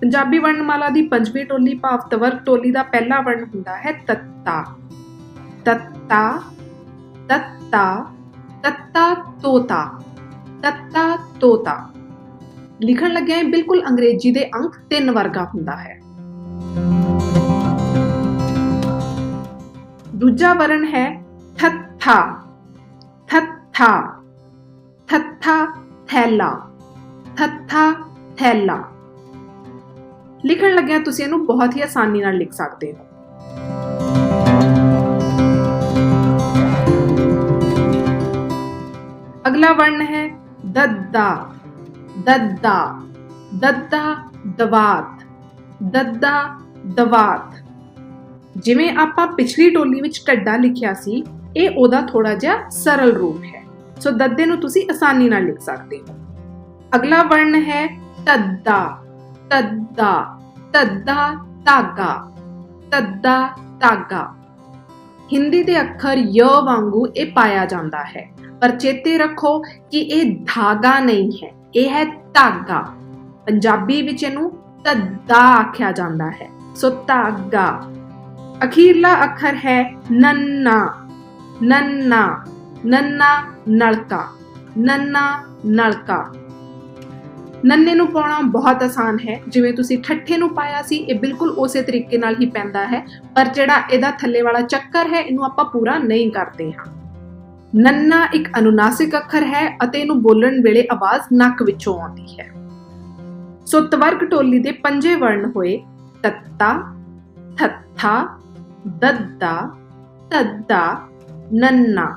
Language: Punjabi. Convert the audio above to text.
ਪੰਜਾਬੀ ਵਰਣਮਾਲਾ ਦੀ ਪੰਜਵੀਂ ਟੋਲੀ ਭਾਵ ਤਵਰਗ ਟੋਲੀ ਦਾ ਪਹਿਲਾ ਵਰਣ ਹੁੰਦਾ ਹੈ ਤੱਤਾ। ਤੱਤਾ ਤੱਤਾ ਤੱਤਾ ਤੋਤਾ ਤੱਤਾ ਤੋਤਾ। ਲਿਖਣ ਲੱਗਿਆ ਇਹ ਬਿਲਕੁਲ ਅੰਗਰੇਜ਼ੀ ਦੇ ਅੰਕ ਤਿੰਨ ਵਰਗਾ ਹੁੰਦਾ ਹੈ। ਦੂਜਾ ਵਰਣ ਹੈ ਥੱਥਾ। ਥੱਥਾ ਥੱਥਾ ਥੈਲਾ। ਥੱਥਾ ਥੈਲਾ। ਲਿਖਣ ਲੱਗਿਆ ਤੁਸੀਂ ਇਹਨੂੰ ਬਹੁਤ ਹੀ ਆਸਾਨੀ ਨਾਲ ਲਿਖ ਸਕਦੇ ਹੋ। ਅਗਲਾ ਵਰਣ ਹੈ ਦੱਦਾ ਦੱਦਾ ਦੱਦਾ, ਦਵਾਤ ਦੱਦਾ, ਦਵਾਤ। ਜਿਵੇਂ ਆਪਾਂ ਪਿਛਲੀ ਟੋਲੀ ਵਿੱਚ ਢੱਡਾ ਲਿਖਿਆ ਸੀ, ਇਹ ਉਹਦਾ ਥੋੜਾ ਜਿਹਾ ਸਰਲ ਰੂਪ ਹੈ। ਸੋ ਦੱਦੇ ਨੂੰ ਤੁਸੀਂ ਆਸਾਨੀ ਨਾਲ ਲਿਖ ਸਕਦੇ ਹੋ। ਅਗਲਾ ਵਰਣ ਹੈ ਤੱਦਾ ਤੱਦਾ ਤੱਦਾ ਧਾਗਾ ਤੱਦਾ ਧਾਗਾ। ਹਿੰਦੀ ਦੇ ਅੱਖਰ ਯ ਵਾਂਗੂ ਇਹ ਪਾਇਆ ਜਾਂਦਾ ਹੈ। ਪਰ ਚੇਤੇ ਰੱਖੋ ਕਿ ਇਹ ਧਾਗਾ ਨਹੀਂ ਹੈ, ਇਹ ਹੈ ਧਾਗਾ। ਪੰਜਾਬੀ ਵਿੱਚ ਇਹਨੂੰ ਤੱਦਾ ਆਖਿਆ ਜਾਂਦਾ ਹੈ। ਸੋ ਧਾਗਾ। ਅਖੀਰਲਾ ਅੱਖਰ ਹੈ ਨੰਨਾ ਨੰਨਾ ਨੰਨਾ ਨਲਕਾ ਨੰਨਾ ਨਲਕਾ। ਨੰਨੇ ਨੂੰ ਪਾਉਣਾ ਬਹੁਤ ਆਸਾਨ ਹੈ। ਜਿਵੇਂ ਤੁਸੀਂ ਠੱਠੇ ਨੂੰ ਪਾਇਆ ਸੀ, ਇਹ ਬਿਲਕੁਲ ਉਸੇ ਤਰੀਕੇ ਨਾਲ ਹੀ ਪੈਂਦਾ ਹੈ। ਪਰ ਜਿਹੜਾ ਇਹਦਾ ਥੱਲੇ ਵਾਲਾ ਚੱਕਰ ਹੈ, ਇਹਨੂੰ ਆਪਾਂ ਪੂਰਾ ਨਹੀਂ ਕਰਦੇ ਹਾਂ। ਨੰਨਾ ਇੱਕ ਅਨੁਨਾਸਿਕ ਅੱਖਰ ਹੈ ਅਤੇ ਇਹਨੂੰ ਬੋਲਣ ਵੇਲੇ ਆਵਾਜ਼ ਨੱਕ ਵਿੱਚੋਂ ਆਉਂਦੀ ਹੈ। ਸੋ ਤਵਰਕ ਟੋਲੀ ਦੇ ਪੰਜੇ ਵਰਣ ਹੋਏ, ਤੱਤਾ, ਥੱਥਾ, ਦੱਦਾ, ਤੱਦਾ, ਨੰਨਾ।